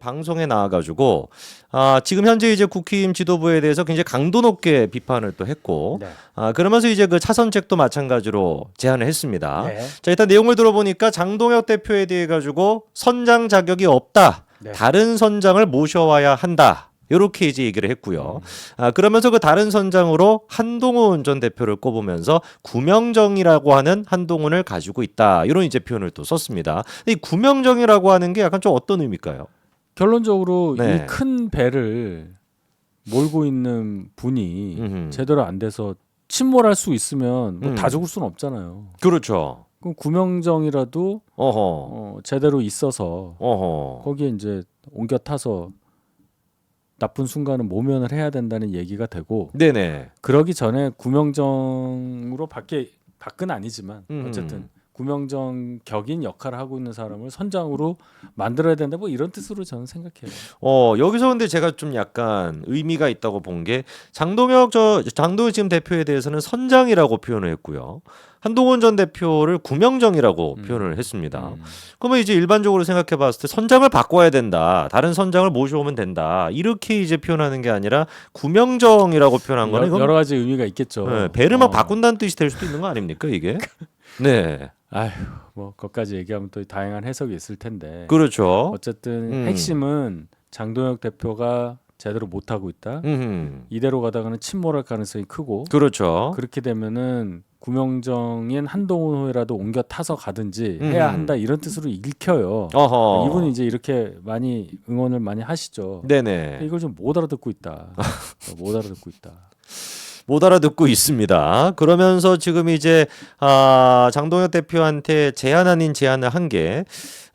방송에 나와가지고 아, 지금 현재 이제 국힘 지도부에 대해서 굉장히 강도 높게 비판을 또 했고 네. 아, 그러면서 이제 그 차선책도 마찬가지로 제안을 했습니다. 네. 자 일단 내용을 들어보니까 장동혁 대표에 대해 가지고 선장 자격이 없다. 네. 다른 선장을 모셔와야 한다. 이렇게 이제 얘기를 했고요. 아, 그러면서 그 다른 선장으로 한동훈 전 대표를 꼽으면서 구명정이라고 하는 한동훈을 가지고 있다. 이런 이제 표현을 또 썼습니다. 이 구명정이라고 하는 게 약간 좀 어떤 의미일까요? 결론적으로 네. 이 큰 배를 몰고 있는 분이 음흠. 제대로 안 돼서 침몰할 수 있으면 뭐 음. 다 죽을 수는 없잖아요. 그렇죠. 그럼 구명정이라도 어허. 어, 제대로 있어서 어허. 거기에 이제 옮겨 타서 나쁜 순간은 모면을 해야 된다는 얘기가 되고 네네. 그러기 전에 구명정으로 밖에 밖은 아니지만 음. 어쨌든 구명정 격인 역할을 하고 있는 사람을 선장으로 만들어야 된다 뭐 이런 뜻으로 저는 생각해요. 어 여기서 근데 제가 좀 약간 의미가 있다고 본 게 장동혁 저 장동혁 지금 대표에 대해서는 선장이라고 표현을 했고요. 한동훈 전 대표를 구명정이라고 음. 표현을 했습니다. 음. 그러면 이제 일반적으로 생각해 봤을 때 선장을 바꿔야 된다. 다른 선장을 모셔오면 된다. 이렇게 이제 표현하는 게 아니라 구명정이라고 표현한 거는 여, 여러 가지 의미가 있겠죠. 네, 배를 막 어. 바꾼다는 뜻이 될 수도 있는 거 아닙니까 이게? 네, 아휴 뭐 거기까지 얘기하면 또 다양한 해석이 있을 텐데 그렇죠. 어쨌든 음. 핵심은 장동혁 대표가 제대로 못 하고 있다. 음, 이대로 가다가는 침몰할 가능성이 크고 그렇죠. 그렇게 되면은 구명정인 한동훈 호에라도 옮겨 타서 가든지 음. 해야 한다 이런 뜻으로 읽혀요. 어허. 이분이 이제 이렇게 많이 응원을 많이 하시죠. 네네. 이걸 좀 못 알아듣고 있다. 못 알아듣고 있다. 못 알아듣고 있습니다. 그러면서 지금 이제 아, 장동혁 대표한테 제안 아닌 제안을 한 게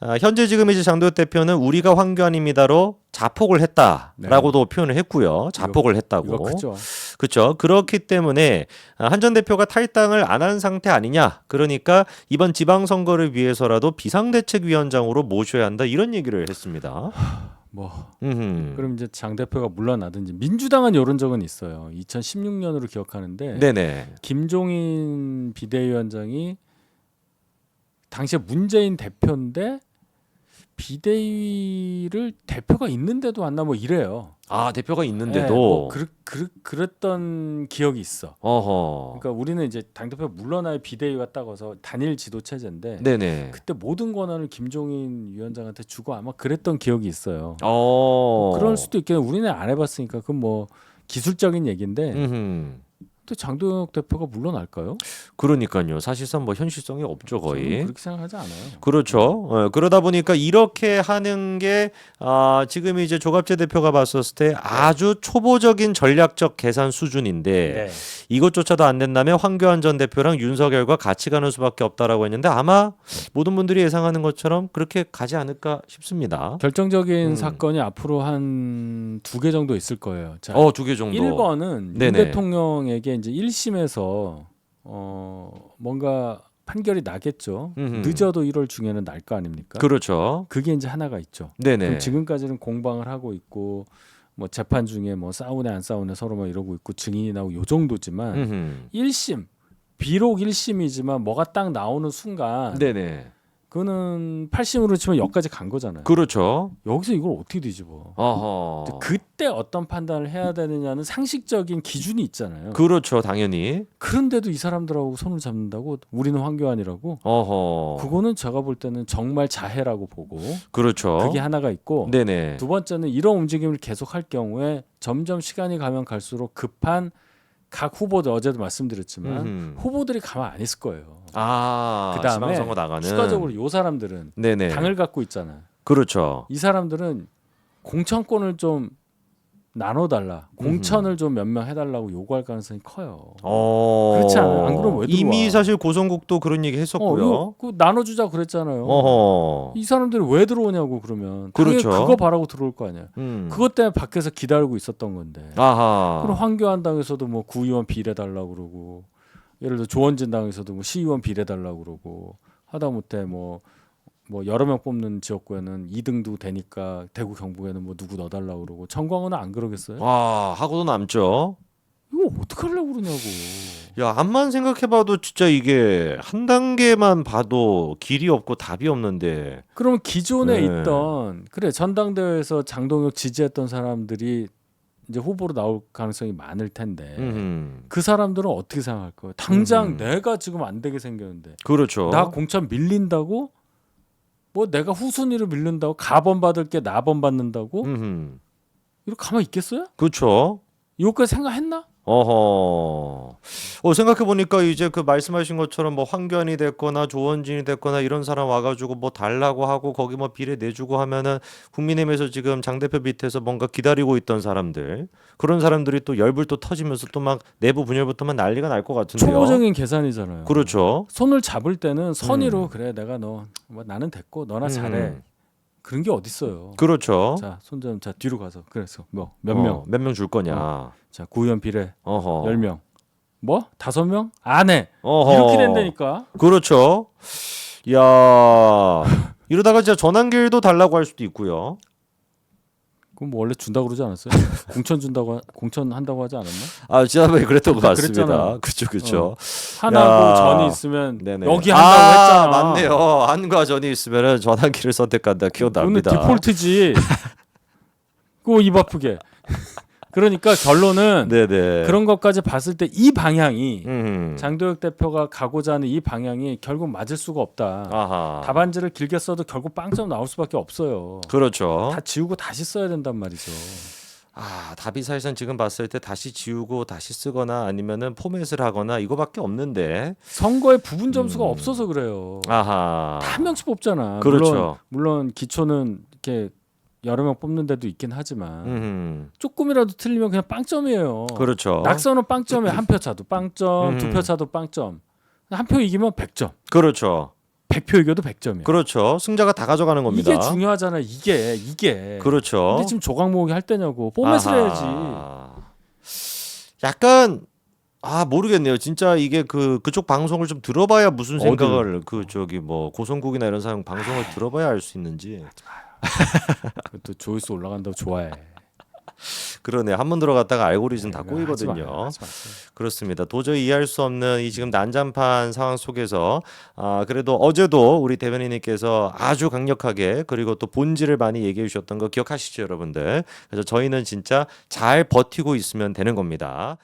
아, 현재 지금 이제 장동혁 대표는 우리가 황교안입니다로 자폭을 했다라고도 표현을 했고요. 자폭을 했다고. 네. 그렇죠. 그렇기 때문에 아, 한전 대표가 탈당을 안 한 상태 아니냐. 그러니까 이번 지방선거를 위해서라도 비상대책위원장으로 모셔야 한다. 이런 얘기를 했습니다. 뭐 음흠. 그럼 이제 장 대표가 물러나든지 민주당은 이런 적은 있어요. 2016년으로 기억하는데 네네. 김종인 비대위원장이 당시에 문재인 대표인데 비대위를 대표가 있는데도 안 나뭐 이래요. 아 대표가 네, 있는데도. 뭐 그르, 그르, 그랬던 기억이 있어. 어허. 그러니까 우리는 이제 당 대표 물러나야 비대위가 따가서 단일 지도 체제인데 네네. 그때 모든 권한을 김종인 위원장한테 주고 아마 그랬던 기억이 있어요. 어. 그럴 수도 있겠네. 우리는 안 해봤으니까 그건 뭐 기술적인 얘기인데 음흠. 또 장동혁 대표가 물러날까요? 그러니까요. 사실상 뭐 현실성이 없죠 저는 거의. 그렇게 생각하지 않아요. 그렇죠. 어, 그러다 보니까 이렇게 하는 게 아, 지금 이제 조갑재 대표가 봤었을 때 아주 초보적인 전략적 계산 수준인데 네. 이것조차도 안 된다면 황교안 전 대표랑 윤석열과 같이 가는 수밖에 없다라고 했는데 아마 모든 분들이 예상하는 것처럼 그렇게 가지 않을까 싶습니다. 결정적인 음. 사건이 앞으로 한 두 개 정도 있을 거예요. 자, 어, 두 개 정도. 1번은 윤 네네. 대통령에게 이제 1심에서 어, 뭔가 판결이 나겠죠. 음흠. 늦어도 1월 중에는 날 거 아닙니까? 그렇죠. 그게 이제 하나가 있죠. 네네. 그럼 지금까지는 공방을 하고 있고 뭐 재판 중에 뭐 싸우네 안 싸우네 서로 막 이러고 있고 증인이 나오고 요 정도지만 음흠. 1심 비록 1심이지만 뭐가 딱 나오는 순간 네네. 그거는 8심으로 치면 여기까지 간 거잖아요. 그렇죠. 여기서 이걸 어떻게 뒤집어? 어허. 근데 그때 어떤 판단을 해야 되느냐는 상식적인 기준이 있잖아요. 그렇죠, 당연히. 그런데도 이 사람들하고 손을 잡는다고 우리는 황교안이라고 어허. 그거는 제가 볼 때는 정말 자해라고 보고 그렇죠. 그게 하나가 있고 네네. 두 번째는 이런 움직임을 계속할 경우에 점점 시간이 가면 갈수록 급한 각 후보들 어제도 말씀드렸지만 음흠. 후보들이 가만 안 있을 거예요. 아, 그다음에 지방선거 나가는. 추가적으로 요 사람들은 네네. 당을 갖고 있잖아요. 그렇죠. 이 사람들은 공천권을 좀 나눠달라, 공천을 좀 몇 명 해달라고 요구할 가능성이 커요. 어. 그렇지 않아요? 안 그러면 왜 들어와? 이미 사실 고성국도 그런 얘기 어, 했었고요. 이거 그 나눠주자 그랬잖아요. 어허. 이 사람들이 왜 들어오냐고 그러면 그렇죠. 그거 바라고 들어올 거 아니야. 음. 그것 때문에 밖에서 기다리고 있었던 건데. 아하. 그럼 황교안 당에서도 뭐 구의원 비례 달라고 그러고 예를 들어 조원진 당에서도 뭐 시의원 비례 달라고 그러고 하다못해 뭐 뭐 여러 명 뽑는 지역구에는 2등도 되니까 대구 경북에는 뭐 누구 넣어달라고 그러고 청광호는 안 그러겠어요? 와, 하고도 남죠. 이거 어떻게 하려고 그러냐고. 야, 암만 생각해봐도 진짜 이게 한 단계만 봐도 길이 없고 답이 없는데. 그러면 기존에 네. 있던 그래 전당대회에서 장동혁 지지했던 사람들이 이제 후보로 나올 가능성이 많을 텐데 음, 그 사람들은 어떻게 생각할 거예요? 당장 음. 내가 지금 안 되게 생겼는데 그렇죠. 나 공천 밀린다고 뭐 내가 후순위로 밀린다고 가번 받을 게 나번 받는다고 음, 이렇게 가만 히 있겠어요? 그렇죠. 이거까지 생각했나? 어허. 어, 생각해보니까 이제 그 말씀하신 것처럼 뭐 황교안이 됐거나 조원진이 됐거나 이런 사람 와가지고 뭐 달라고 하고 거기 뭐 비례 내주고 하면은 국민의힘에서 지금 장 대표 밑에서 뭔가 기다리고 있던 사람들 그런 사람들이 또 열불 또 터지면서 또 막 내부 분열부터 막 난리가 날 것 같은데요. 초보적인 계산이잖아요. 그렇죠. 손을 잡을 때는 선의로 음. 그래 내가 너뭐 나는 됐고 너나 음. 잘해 그런 게 어딨어요. 그렇죠. 자 손좀 자 뒤로 가서 그래서 뭐몇 어, 명? 몇 명 줄 거냐. 자 구의원 비례 어허. 열 명. 뭐 다섯 명? 안 해. 어허. 이렇게 된다니까. 그렇죠. 야 이러다가 진짜 전환길도 달라고 할 수도 있고요. 그럼 뭐 원래 준다고 그러지 않았어요? 공천 준다고 하- 공천 한다고 하지 않았나? 아 지난번에 그랬던 같습니다. 그랬잖아. 그렇죠, 그렇죠. 하나고 야. 전이 있으면 네네. 여기 한다고 아, 했잖아. 맞네요. 한과 전이 있으면은 전환기를 선택한다. 오늘 기억 납니다. 디폴트지. 그거 입 아프게. 그러니까 결론은 네네. 그런 것까지 봤을 때 이 방향이 음. 장도혁 대표가 가고자 하는 이 방향이 결국 맞을 수가 없다. 아하. 답안지를 길게 써도 결국 빵점 나올 수밖에 없어요. 그렇죠. 다 지우고 다시 써야 된단 말이죠. 아 답이 사실상 지금 봤을 때 다시 지우고 다시 쓰거나 아니면은 포맷을 하거나 이거밖에 없는데. 선거에 부분 점수가 음. 없어서 그래요. 아하. 다 한 명씩 뽑잖아. 그렇죠. 물론 물론 기초는 이렇게 여러 명 뽑는 데도 있긴 하지만 음. 조금이라도 틀리면 그냥 빵점이에요. 그렇죠. 낙선은 빵점에 한 표 차도 빵점, 음. 두표 차도 빵점. 한 표 이기면 100점. 그렇죠. 100표 이겨도 100점이야. 그렇죠. 승자가 다 가져가는 겁니다. 이게 중요하잖아. 이게 이게. 그렇죠. 근데 지금 조각 모으기 할 때냐고. 아하. 해야지. 약간 아 모르겠네요. 진짜 이게 그 그쪽 방송을 좀 들어봐야 무슨? 생각을 그 저기 뭐 고성국이나 이런 사람 방송을 들어봐야 알 수 있는지 또 조회수 올라간다고 좋아해. 그러네 한 번 들어갔다가 알고리즘 다 네, 하지 꼬이거든요. 마요. 하지. 그렇습니다. 도저히 이해할 수 없는 이 지금 난장판 상황 속에서 아 그래도 어제도 우리 대변인님께서 아주 강력하게 그리고 또 본질을 많이 얘기해 주셨던 거 기억하시죠, 여러분들. 그래서 저희는 진짜 잘 버티고 있으면 되는 겁니다.